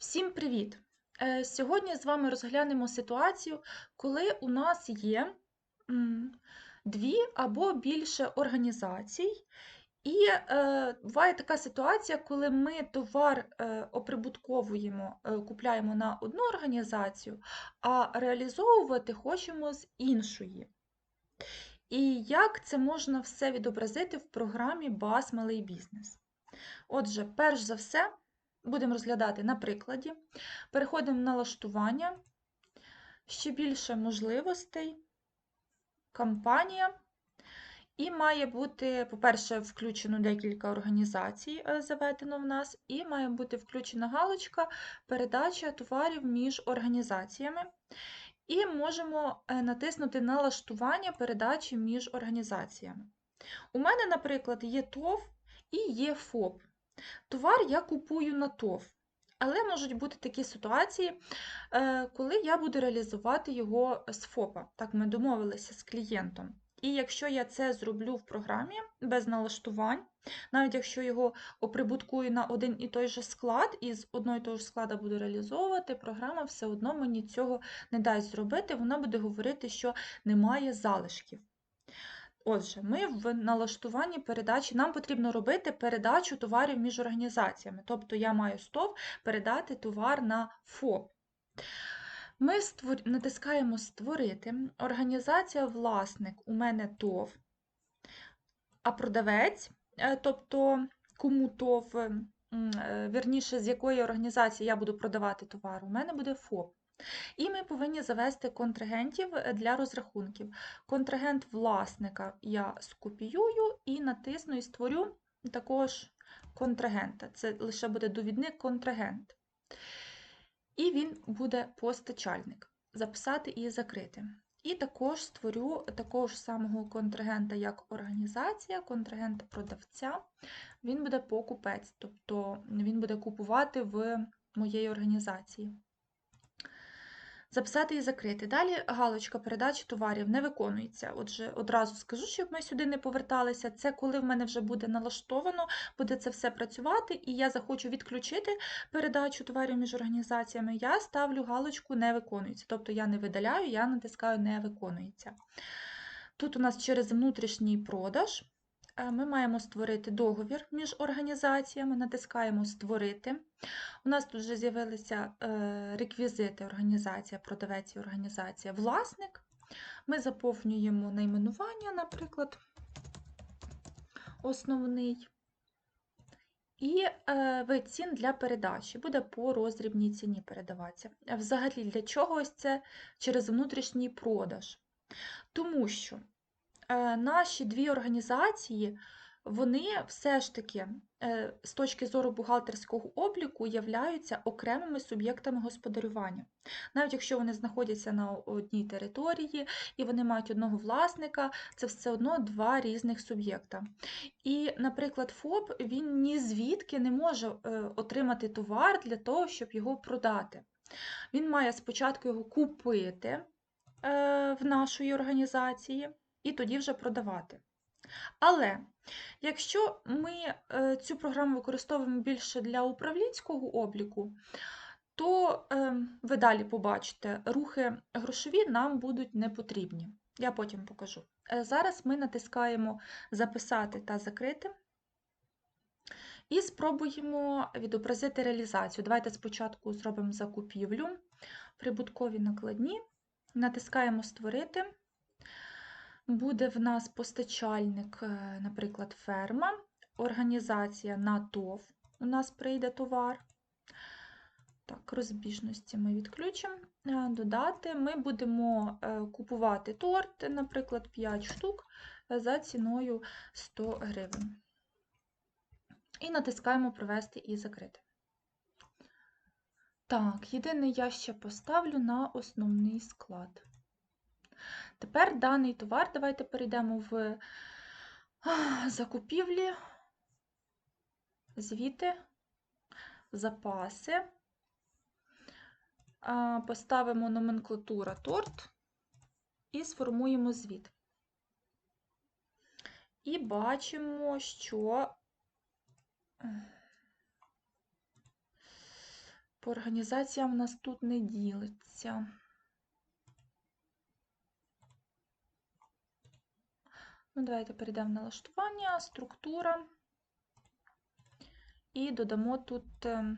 Всім привіт! Е, Сьогодні з вами розглянемо ситуацію, коли у нас є дві або більше організацій, і е, буває така ситуація, коли ми товар е, оприбутковуємо, купляємо на одну організацію, а реалізовувати хочемо з іншої. І як це можна все відобразити в програмі БАС Малий бізнес? Отже, перш за все, будемо розглядати на прикладі. Переходимо в налаштування, ще більше можливостей, кампанія. І має бути, по-перше, включено декілька організацій, е, заведено в нас, і має бути включена галочка передача товарів між організаціями. І можемо е, натиснути налаштування передачі між організаціями. У мене, наприклад, є ТОВ і є ФОП. Товар я купую на ТОВ, але можуть бути такі ситуації, е, коли я буду реалізувати його з ФОПа. Так, ми домовилися з клієнтом. І якщо я це зроблю в програмі без налаштувань, навіть якщо його оприбуткую на один і той же склад, і з одного і того ж склада буду реалізовувати, програма все одно мені цього не дасть зробити, вона буде говорити, що немає залишків. Отже, ми в налаштуванні передачі, нам потрібно робити передачу товарів між організаціями. Тобто я маю стов передати товар на ФОП. Ми створ... натискаємо Створити. Організація власник у мене ТОВ, а продавець, е, тобто кому ТОВ, е, вірніше, з якої організації я буду продавати товар, у мене буде ФОП. І ми повинні завести контрагентів е, для розрахунків. Контрагент власника я скопіюю і натисну і створю також контрагента. Це лише буде довідник контрагент. І він буде постачальник. Записати і закрити. І також створю такого ж самого контрагента, як організація, контрагента продавця. Він буде покупець, тобто він буде купувати в моєї організації. Записати і закрити. Далі галочка передачі товарів не виконується. Отже, одразу скажу, щоб ми сюди не поверталися. Це коли в мене вже буде налаштовано, буде це все працювати, і я захочу відключити передачу товарів між організаціями, я ставлю галочку не виконується. Тобто я не видаляю, я натискаю не виконується. Тут у нас через внутрішній продаж. Е, ми маємо створити договір між організаціями, натискаємо Створити. У нас тут вже з'явилися е, реквізити організація, продавець і організація, власник. Ми заповнюємо найменування, наприклад, основний. І е, вид цін для передачі буде по роздрібній ціні передаватися. Взагалі, для чого ось це через внутрішній продаж? Тому що наші дві організації, вони все ж таки е, з точки зору бухгалтерського обліку являються окремими суб'єктами господарювання. Навіть якщо вони знаходяться на одній території і вони мають одного власника, це все одно два різних суб'єкта. І, наприклад, ФОП він ні звідки не може е, отримати товар для того, щоб його продати. Він має спочатку його купити в нашої організації і тоді вже продавати. Але якщо ми е, цю програму використовуємо більше для управлінського обліку, то е, ви далі побачите, рухи грошові нам будуть не потрібні. Я потім покажу. Е, зараз ми натискаємо Записати та закрити. І спробуємо відобразити реалізацію. Давайте спочатку зробимо закупівлю, прибуткові накладні, натискаємо Створити буде в нас постачальник, е, наприклад, ферма, організація на ТОВ. У нас прийде товар. Так, розбіжності ми відключимо. Е, додати, ми будемо е, купувати торт, наприклад, 5 штук за ціною 100 гривень. І натискаємо Провести і закрити. Так, єдине я ще поставлю на основний склад. Тепер даний товар, давайте перейдемо в закупівлі, звіти, запаси, поставимо номенклатура торт і сформуємо звіт. І бачимо, що По організаціям в нас тут не ділиться. Ну, давайте перейдемо в налаштування, структура. І додамо тут е,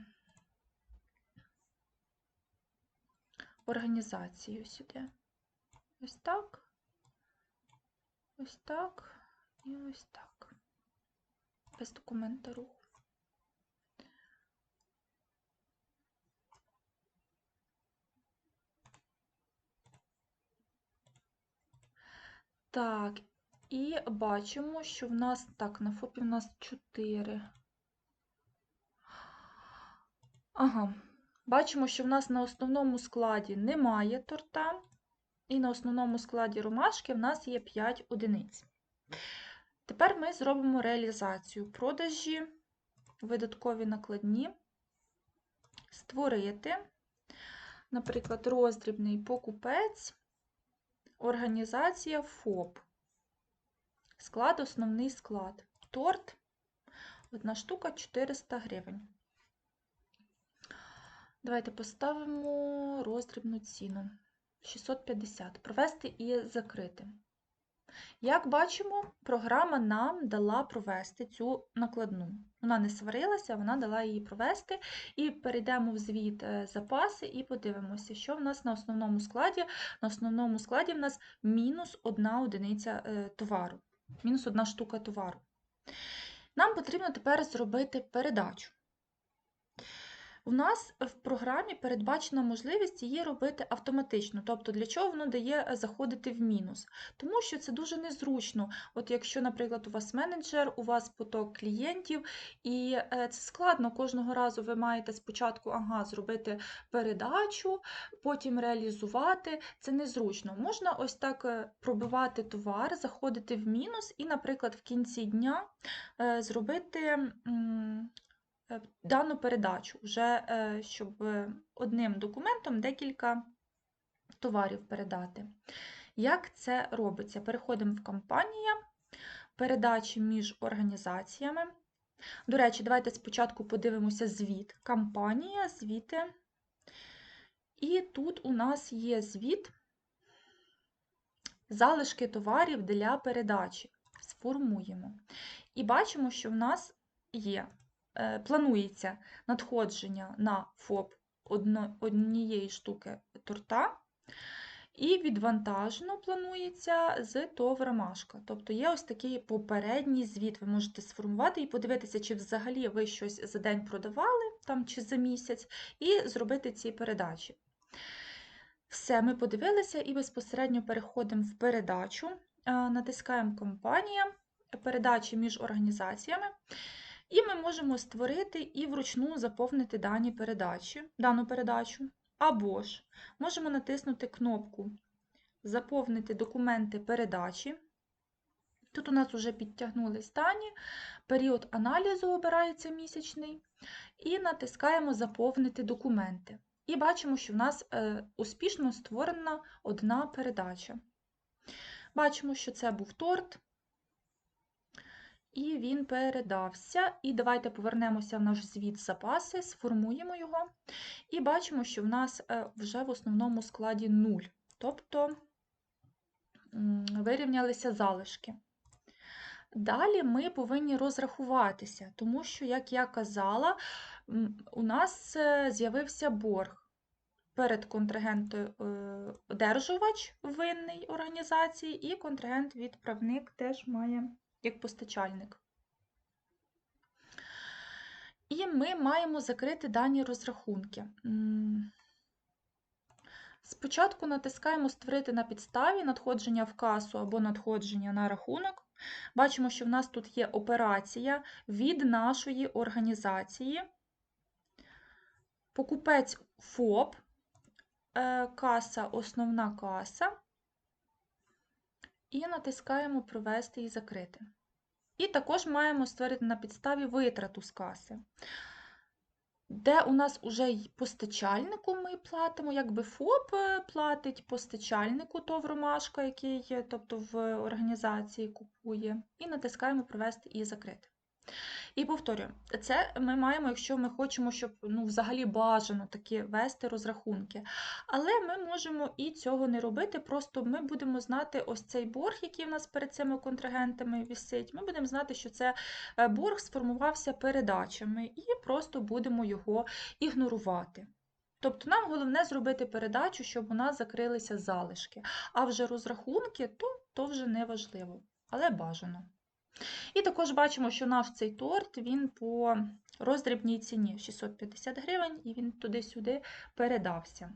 організацію сюди. Ось так, ось так і ось так. Без документа руху. Так, і бачимо, що в нас так, на ФОПі в нас 4. Ага, бачимо, що в нас на основному складі немає торта, і на основному складі ромашки в нас є 5 одиниць. Тепер ми зробимо реалізацію продажі, видаткові накладні, створити, наприклад, роздрібний покупець, організація ФОП. Склад, основний склад. Торт, одна штука 400 гривень. Давайте поставимо роздрібну ціну 650. Провести і закрити. Як бачимо, програма нам дала провести цю накладну. Вона не сварилася, вона дала її провести. І перейдемо в звіт е, запаси і подивимося, що в нас на основному складі. На основному складі в нас мінус одна одиниця е, товару, мінус одна штука товару. Нам потрібно тепер зробити передачу. У нас в програмі передбачена можливість її робити автоматично. Тобто, для чого воно дає е, заходити в мінус? Тому що це дуже незручно. От якщо, наприклад, у вас менеджер, у вас поток клієнтів, і е, це складно, кожного разу ви маєте спочатку ага, зробити передачу, потім реалізувати. Це незручно. Можна ось так е, пробивати товар, заходити в мінус, і, наприклад, в кінці дня зробити дану передачу, вже е, щоб одним документом декілька товарів передати. Як це робиться? Переходимо в кампанія, передачі між організаціями. До речі, давайте спочатку подивимося звіт. Кампанія, звіти. І тут у нас є звіт залишки товарів для передачі. Сформуємо. І бачимо, що в нас є Е, планується надходження на ФОП однієї штуки торта, і відвантажено планується з ТОВ «Ромашка». Тобто є ось такий попередній звіт, ви можете сформувати і подивитися, чи взагалі ви щось за день продавали там, чи за місяць, і зробити ці передачі. Все, ми подивилися і безпосередньо переходимо в передачу, е, натискаємо компанія, передачі між організаціями. І ми можемо створити і вручну заповнити дані передачі, дану передачу. Або ж можемо натиснути кнопку Заповнити документи передачі. Тут у нас вже підтягнулись дані, період аналізу обирається місячний, і натискаємо Заповнити документи. І бачимо, що в нас е, успішно створена одна передача. Бачимо, що це був торт, і він передався. І давайте повернемося в наш звіт запаси, сформуємо його, і бачимо, що в нас е, вже в основному складі 0, тобто вирівнялися залишки. Далі ми повинні розрахуватися, тому що, як я казала, у нас е, з'явився борг перед контрагентом е, одержувач винний організації, і контрагент-відправник теж має як постачальник. І ми маємо закрити дані розрахунки. Спочатку натискаємо Створити на підставі надходження в касу або надходження на рахунок. Бачимо, що в нас тут є операція від нашої організації. Покупець ФОП, е, каса, основна каса і натискаємо Провести і закрити. І також маємо створити на підставі витрату з каси, де у нас вже постачальнику ми платимо, якби ФОП е, платить постачальнику ТОВ «Ромашка», який тобто в організації купує, і натискаємо Провести і закрити. І повторюю, це ми маємо, якщо ми хочемо, щоб ну, взагалі бажано такі вести розрахунки. Але ми можемо і цього не робити, просто ми будемо знати ось цей борг, який в нас перед цими контрагентами висить. Ми будемо знати, що це е, борг сформувався передачами, і просто будемо його ігнорувати. Тобто нам головне зробити передачу, щоб у нас закрилися залишки. А вже розрахунки, то, то вже не важливо, але бажано. І також бачимо, що наш цей торт він по роздрібній ціні 650 гривень, і він туди-сюди передався.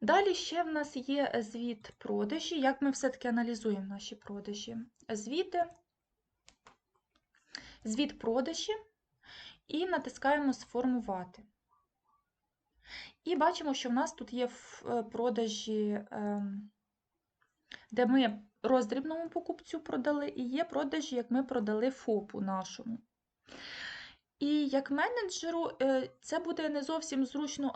Далі ще в нас є звіт продажі. Як ми все-таки аналізуємо наші продажі? Звіти, звіт продажі і натискаємо Сформувати. І бачимо, що в нас тут є в е, продажі, ем, де ми роздрібному покупцю продали, і є продажі, як ми продали ФОПу нашому. І як менеджеру е, це буде не зовсім зручно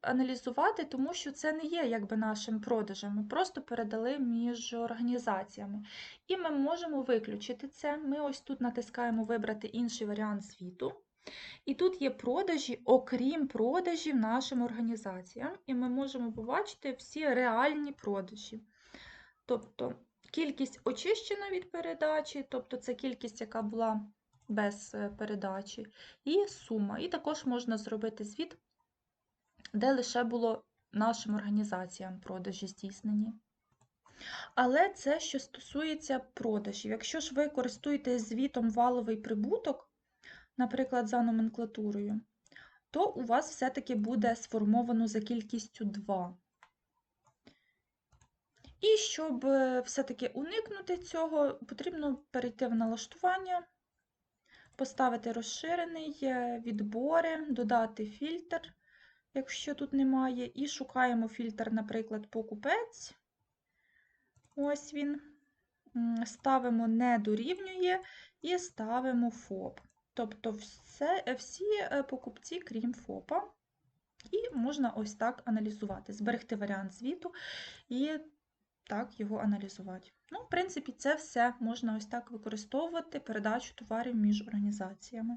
аналізувати, тому що це не є якби нашим продажем. Ми просто передали між організаціями. І ми можемо виключити це. Ми ось тут натискаємо Вибрати інший варіант звіту. І тут є продажі, окрім продажів нашим організаціям, і ми можемо побачити всі реальні продажі. Тобто кількість очищена від передачі, тобто це кількість, яка була без е, передачі, і сума. І також можна зробити звіт, де лише було нашим організаціям продажі здійснені. Але це що стосується продажів. Якщо ж ви користуєтесь звітом валовий прибуток, наприклад, за номенклатурою, то у вас все-таки буде сформовано за кількістю 2. І щоб е, все-таки уникнути цього, потрібно перейти в налаштування, поставити розширений, е, відбори, додати фільтр, якщо тут немає, і шукаємо фільтр, наприклад, покупець. Ось він. Ставимо не дорівнює і ставимо ФОП. Тобто все, е, всі покупці, крім ФОПа. І можна ось так аналізувати, зберегти варіант звіту і так його аналізувати. Ну, в принципі, це все можна ось так використовувати передачу товарів між організаціями.